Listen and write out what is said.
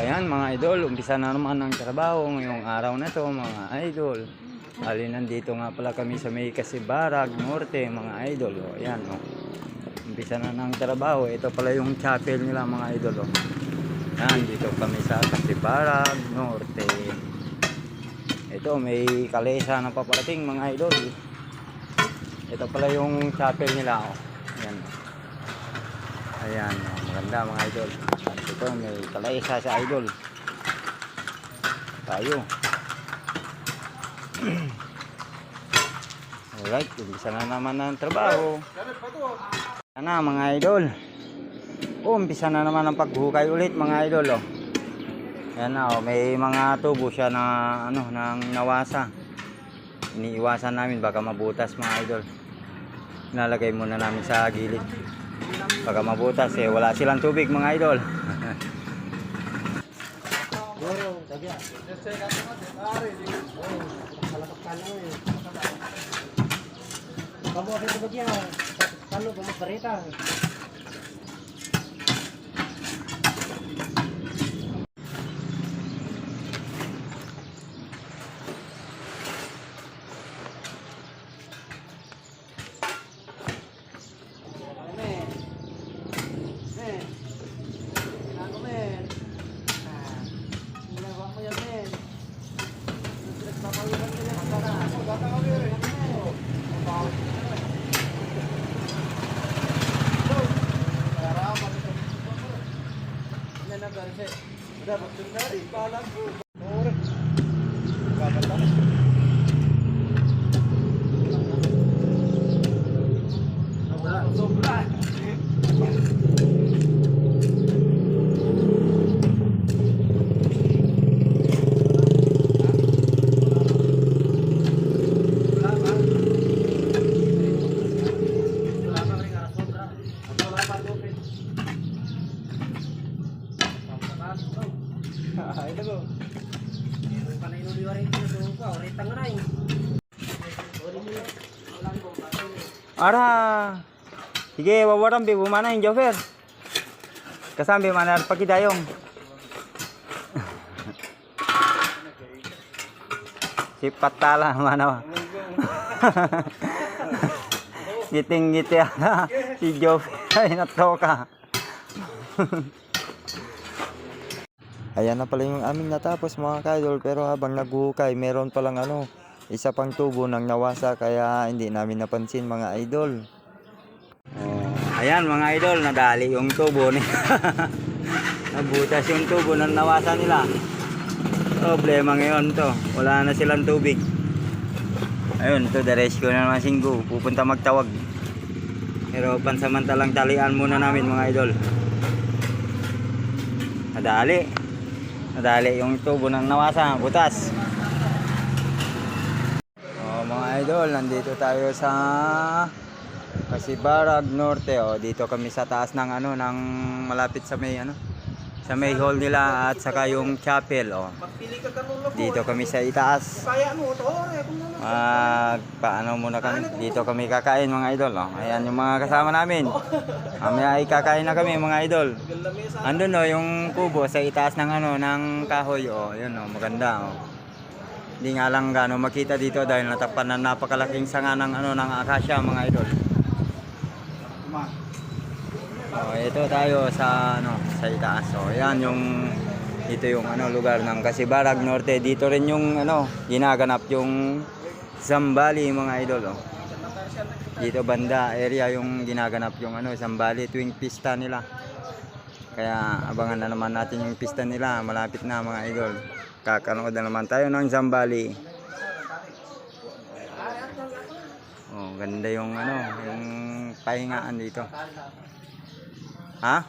ayan mga idol, umpisa na naman ang trabaho ngayong araw na to mga idol. Ali nandito nga pala kami sa may Kasibarag Norte mga idol. O, ayan o. Umpisa na ng trabaho. Ito pala yung chapel nila mga idol o. Ayan, dito kami sa Kasibarag Norte. Ito may kalesa na paparating mga idol. Ito pala yung chapel nila o. Ayan o. Ayan, maganda mga idol. Ito, may kalaisa sa idol. Tayo. Alright, umpisa na naman ng trabaho. Yan na mga idol. Oh, na naman ang paghukay ulit mga idol. Oh. Yan na, oh, may mga tubo siya na ano, nang nawasa. Iniiwasan namin baka mabutas mga idol. Nalagay muna namin sa gilid. Baka mabutas eh, wala silang tubig mga idol. Kamu di bagian. Kalau kamu Dah berkenari kepala eh, aku. Berita. Ara. Sige, wawaran bi bumana yung Jofer. Kasambi mana pagkidayong. si Patala mana. Giting ngiti ana si Jofer ay natoka. Ayan na pala yung aming natapos mga kaidol pero habang naghuhukay meron palang ano isa pang tubo ng nawasa kaya hindi namin napansin mga idol. Oh, ayan mga idol, nadali yung tubo ni. Nabutas yung tubo ng nawasa nila. Problema ngayon to. Wala na silang tubig. Ayun, to the rescue na naman singgo. Pupunta magtawag. Pero pansamantalang talian muna namin mga idol. Nadali. Nadali yung tubo ng nawasa. Butas. Oh, mga idol, nandito tayo sa Kasibarag Norte. Oh, dito kami sa taas ng ano ng malapit sa may ano sa may hall nila at saka yung chapel. Oh. Dito kami sa itaas. Ano. Mag paano muna kami dito kami kakain mga idol. Oh. Ayan yung mga kasama namin. Mamaya ay kakain na kami mga idol. Andun oh, yung kubo sa itaas ng ano ng kahoy. Oh, yun oh, maganda oh. Hindi nga lang gaano makita dito dahil natakpan ng napakalaking sanga ng ano ng akasya mga idol. Oh, ito tayo sa ano sa itaas. So, yan yung ito yung ano lugar ng Kasibarag Norte. Dito rin yung ano ginaganap yung Zambali mga idol. Oh. Dito banda area yung ginaganap yung ano Zambali tuwing pista nila. Kaya abangan na naman natin yung pista nila. Malapit na mga idol. Kakanood na naman tayo ng Zambali. Oh, ganda yung ano, yung pahingaan dito. 啊？